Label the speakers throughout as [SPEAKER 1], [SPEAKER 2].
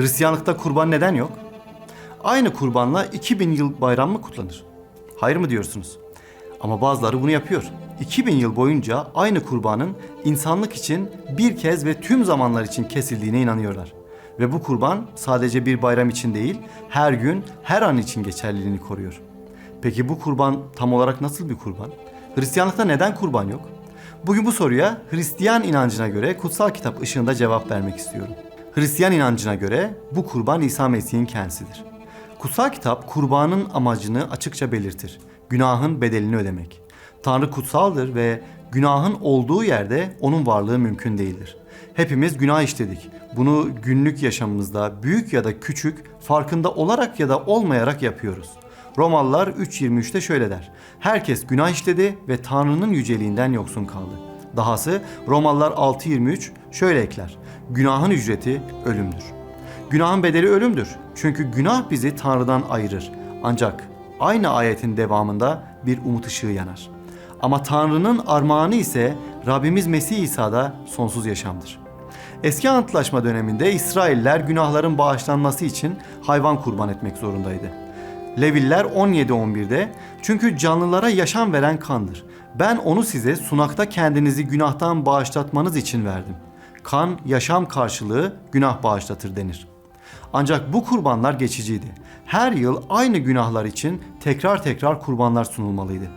[SPEAKER 1] Hristiyanlıkta kurban neden yok? Aynı kurbanla 2000 yıl bayram mı kutlanır? Hayır mı diyorsunuz? Ama bazıları bunu yapıyor. 2000 yıl boyunca aynı kurbanın insanlık için bir kez ve tüm zamanlar için kesildiğine inanıyorlar. Ve bu kurban sadece bir bayram için değil, her gün, her an için geçerliliğini koruyor. Peki bu kurban tam olarak nasıl bir kurban? Hristiyanlıkta neden kurban yok? Bugün bu soruya Hristiyan inancına göre kutsal kitap ışığında cevap vermek istiyorum. Hristiyan inancına göre bu kurban İsa Mesih'in kendisidir. Kutsal kitap kurbanın amacını açıkça belirtir. Günahın bedelini ödemek. Tanrı kutsaldır ve günahın olduğu yerde onun varlığı mümkün değildir. Hepimiz günah işledik. Bunu günlük yaşamımızda büyük ya da küçük farkında olarak ya da olmayarak yapıyoruz. Romalılar 3.23'te şöyle der. Herkes günah işledi ve Tanrı'nın yüceliğinden yoksun kaldı. Dahası Romalılar 6.23 şöyle ekler. Günahın ücreti ölümdür. Günahın bedeli ölümdür. Çünkü günah bizi Tanrı'dan ayırır. Ancak aynı ayetin devamında bir umut ışığı yanar. Ama Tanrı'nın armağanı ise Rabbimiz Mesih İsa'da sonsuz yaşamdır. Eski Antlaşma döneminde İsrailler günahların bağışlanması için hayvan kurban etmek zorundaydı. Leviller 17-11'de çünkü canlılara yaşam veren kandır. Ben onu size sunakta kendinizi günahtan bağışlatmanız için verdim. Kan yaşam karşılığı günah bağışlatır denir. Ancak bu kurbanlar geçiciydi. Her yıl aynı günahlar için tekrar tekrar kurbanlar sunulmalıydı.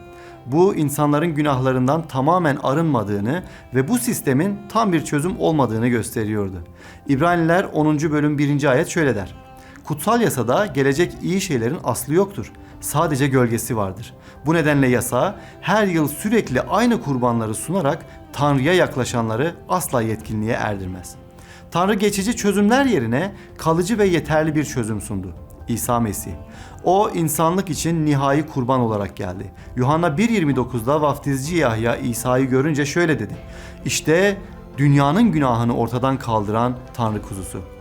[SPEAKER 1] Bu insanların günahlarından tamamen arınmadığını ve bu sistemin tam bir çözüm olmadığını gösteriyordu. İbraniler 10. bölüm 1. ayet şöyle der. Kutsal yasada gelecek iyi şeylerin aslı yoktur. Sadece gölgesi vardır. Bu nedenle yasa her yıl sürekli aynı kurbanları sunarak Tanrı'ya yaklaşanları asla yetkinliğe erdirmez. Tanrı geçici çözümler yerine kalıcı ve yeterli bir çözüm sundu. İsa Mesih. O insanlık için nihai kurban olarak geldi. Yuhanna 1.29'da vaftizci Yahya İsa'yı görünce şöyle dedi. İşte dünyanın günahını ortadan kaldıran Tanrı kuzusu.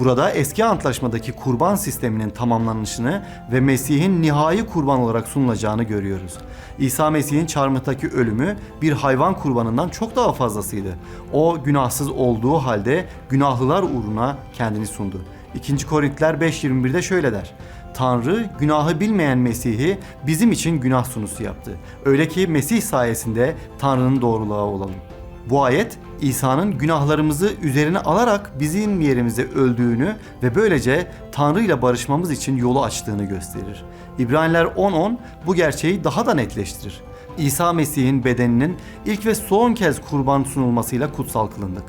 [SPEAKER 1] Burada eski antlaşmadaki kurban sisteminin tamamlanışını ve Mesih'in nihai kurban olarak sunulacağını görüyoruz. İsa Mesih'in çarmıhtaki ölümü bir hayvan kurbanından çok daha fazlasıydı. O günahsız olduğu halde günahlılar uğruna kendini sundu. 2. Korintiler 5.21'de şöyle der. Tanrı günahı bilmeyen Mesih'i bizim için günah sunusu yaptı. Öyle ki Mesih sayesinde Tanrı'nın doğruluğu olalım. Bu ayet İsa'nın günahlarımızı üzerine alarak bizim yerimize öldüğünü ve böylece Tanrı ile barışmamız için yolu açtığını gösterir. İbraniler 10.10 bu gerçeği daha da netleştirir. İsa Mesih'in bedeninin ilk ve son kez kurban sunulmasıyla kutsal kılındık.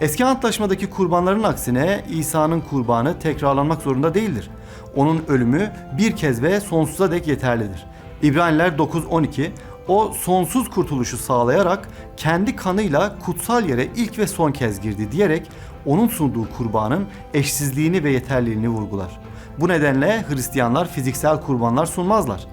[SPEAKER 1] Eski antlaşmadaki kurbanların aksine İsa'nın kurbanı tekrarlanmak zorunda değildir. Onun ölümü bir kez ve sonsuza dek yeterlidir. İbraniler 9.12 o sonsuz kurtuluşu sağlayarak kendi kanıyla kutsal yere ilk ve son kez girdi diyerek onun sunduğu kurbanın eşsizliğini ve yeterliliğini vurgular. Bu nedenle Hristiyanlar fiziksel kurbanlar sunmazlar.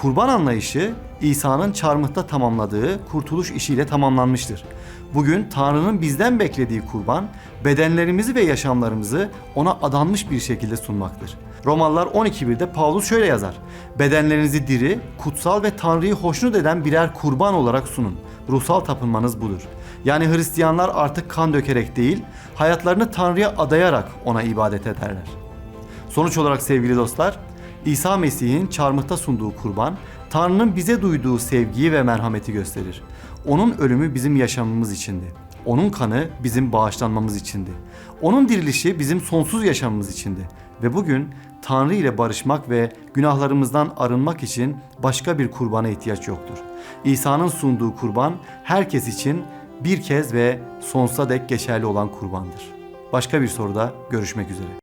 [SPEAKER 1] Kurban anlayışı İsa'nın çarmıhta tamamladığı kurtuluş işiyle tamamlanmıştır. Bugün Tanrı'nın bizden beklediği kurban bedenlerimizi ve yaşamlarımızı ona adanmış bir şekilde sunmaktır. Romalılar 12.1'de Paulus şöyle yazar. Bedenlerinizi diri, kutsal ve Tanrı'yı hoşnut eden birer kurban olarak sunun. Ruhsal tapınmanız budur. Yani Hristiyanlar artık kan dökerek değil, hayatlarını Tanrı'ya adayarak ona ibadet ederler. Sonuç olarak sevgili dostlar, İsa Mesih'in çarmıhta sunduğu kurban, Tanrı'nın bize duyduğu sevgiyi ve merhameti gösterir. Onun ölümü bizim yaşamımız içindi. Onun kanı bizim bağışlanmamız içindi. Onun dirilişi bizim sonsuz yaşamımız içindi. Ve bugün Tanrı ile barışmak ve günahlarımızdan arınmak için başka bir kurbana ihtiyaç yoktur. İsa'nın sunduğu kurban herkes için bir kez ve sonsuza dek geçerli olan kurbandır. Başka bir soruda görüşmek üzere.